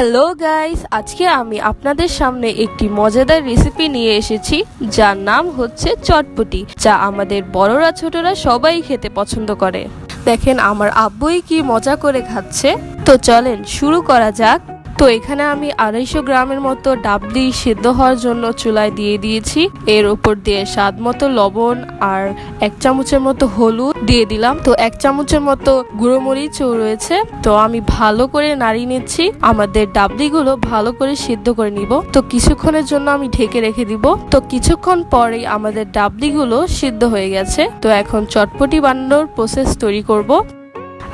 Hello guys আজকে আমি আপনাদের সামনে একটি মজাদার রেসিপি নিয়ে এসেছি, যার নাম হচ্ছে চটপটি, যা আমাদের বড়রা, ছোটরা সবাই খেতে পছন্দ করে। দেখেন, আমার আব্বুই কি মজা করে খাচ্ছে। তো চলেন, শুরু করা যাক। তো এখানে আমি আড়াইশো গ্রামের মতো ডাবলি সিদ্ধ হওয়ার জন্য চুলায় দিয়ে দিয়েছি। এর উপর দিয়ে স্বাদ মতো লবণ আর এক চামচের মতো হলুদ দিয়ে দিলাম। তো এক চামচের মতো গুঁড়ো মরিচও রয়েছে। তো আমি ভালো করে নাড়িয়ে নিচ্ছি। আমাদের ডাবলিগুলো ভালো করে সিদ্ধ করে নিব। তো কিছুক্ষণের জন্য আমি ঢেকে রেখে দিব। তো কিছুক্ষণ পরেই আমাদের ডাবলিগুলো সিদ্ধ হয়ে গেছে। তো এখন চটপটি বানানোর প্রসেস তৈরি করব।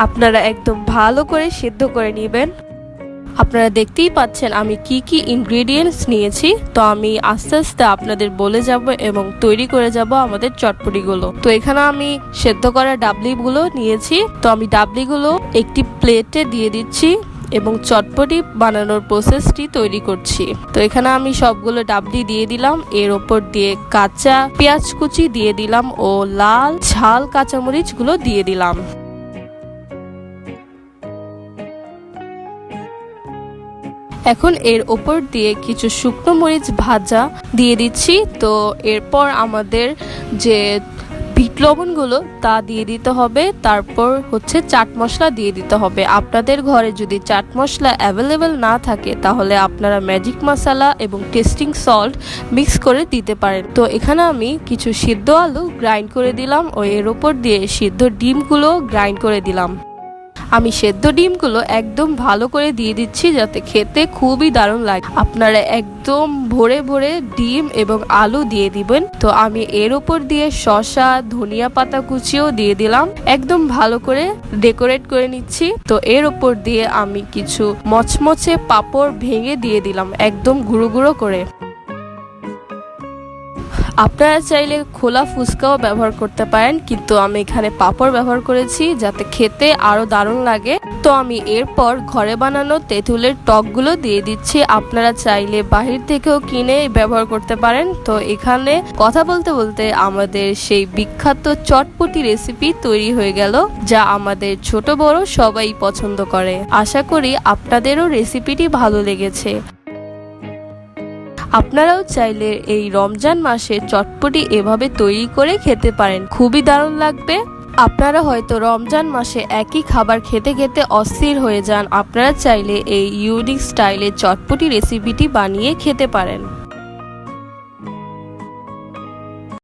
আপনারা একদম ভালো করে সিদ্ধ করে নেবেন। আপনারা দেখতেই পাচ্ছেন আমি কি কি ইনগ্রেডিয়েন্টস নিয়েছি। তো আমি আস্তে আস্তে আপনাদের বলে যাব এবং তৈরি করে যাব আমাদের চটপটিগুলো। তো এখানে আমি সেদ্ধ করা ডাবলিগুলো নিয়েছি। তো আমি ডাবলিগুলো একটি প্লেটে দিয়ে দিচ্ছি এবং চটপটি বানানোর প্রসেসটি তৈরি করছি। তো এখানে আমি সবগুলো ডাবলি দিয়ে দিলাম। এর ওপর দিয়ে কাঁচা পেঁয়াজ কুচি দিয়ে দিলাম ও লাল ঝাল কাঁচামরিচগুলো দিয়ে দিলাম। এখন এর ওপর দিয়ে কিছু শুকনো মরিচ ভাজা দিয়ে দিচ্ছি। তো এরপর আমাদের যে বিট লবণগুলো, তা দিয়ে দিতে হবে। তারপর হচ্ছে চাট মশলা দিয়ে দিতে হবে। আপনাদের ঘরে যদি চাট মশলা অ্যাভেলেবেল না থাকে, তাহলে আপনারা ম্যাজিক মশলা এবং টেস্টিং সল্ট মিক্স করে দিতে পারেন। তো এখানে আমি কিছু সিদ্ধ আলু গ্রাইন্ড করে দিলাম। ও এর ওপর দিয়ে সিদ্ধ ডিমগুলো গ্রাইন্ড করে দিলাম। আমি সেদ্ধ ডিমগুলো একদম ভালো করে দিয়ে দিচ্ছি যাতে খেতে খুবই দারুণ লাগে। আপনারা একদম ভরে ভরে ডিম এবং আলু দিয়ে দিবেন। তো আমি এর উপর দিয়ে শসা, ধনিয়া পাতা কুচিও দিয়ে দিলাম। একদম ভালো করে ডেকোরেট করে নিচ্ছি। তো এর উপর দিয়ে আমি কিছু মচমচে পাপড় ভেঙে দিয়ে দিলাম একদম গুঁড়ো গুঁড়ো করে। আপনারা চাইলে খোলা ফুচকাও ব্যবহার করতে পারেন, কিন্তু আমি এখানে পাঁপড় ব্যবহার করেছি যাতে খেতে আরও দারুণ লাগে। তো আমি এরপর ঘরে বানানো তেঁতুলের টকগুলো দিয়ে দিচ্ছি। আপনারা চাইলে বাহির থেকেও কিনে ব্যবহার করতে পারেন। তো এখানে কথা বলতে বলতে আমাদের সেই বিখ্যাত চটপটি রেসিপি তৈরি হয়ে গেল, যা আমাদের ছোট বড় সবাই পছন্দ করে। আশা করি আপনাদেরও রেসিপিটি ভালো লেগেছে। আপনারাও চাইলে এই রমজান মাসে চটপটি এভাবে তৈরি করে খেতে পারেন। খুবই দারুণ লাগবে। আপনারা হয়তো রমজান মাসে একই খাবার খেতে খেতে অস্থির হয়ে যান। আপনারা চাইলে এই ইউনিক স্টাইলে চটপটি রেসিপিটি বানিয়ে খেতে পারেন।